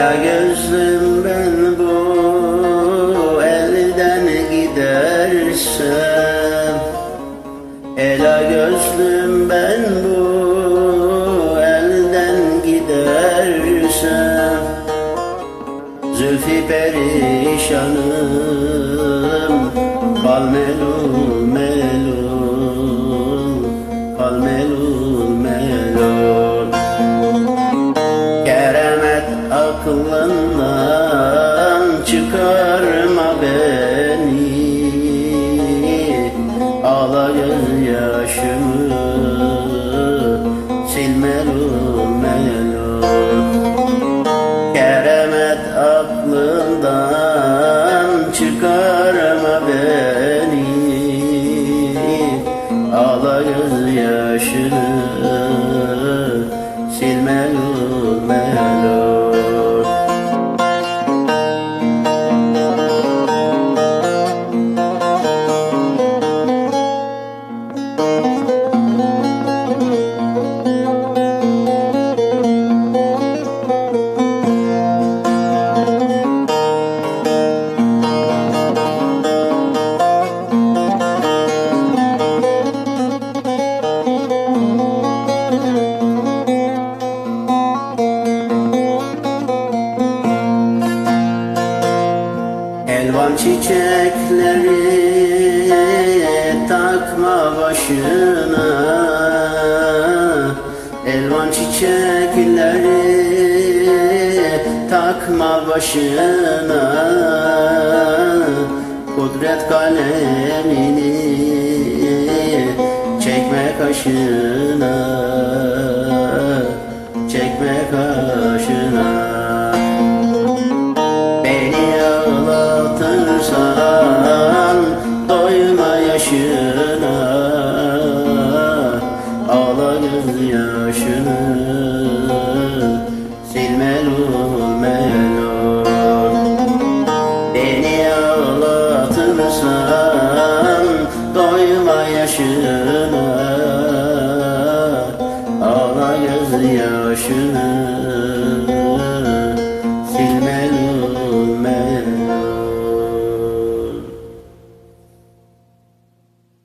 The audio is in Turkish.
Ela gözlüm ben bu elden gidersem Ela gözlüm ben bu elden gidersem Zülfü perişanım Kal melul melul Kal melul melul çıkarma beni. Ağla gözyaşımı sil Elvan çiçekleri takma başına. Elvan çiçekleri takma başına. Kudret kalemini çekme kaşına ağlatırsan doyma yaşına Ağla gözyaşını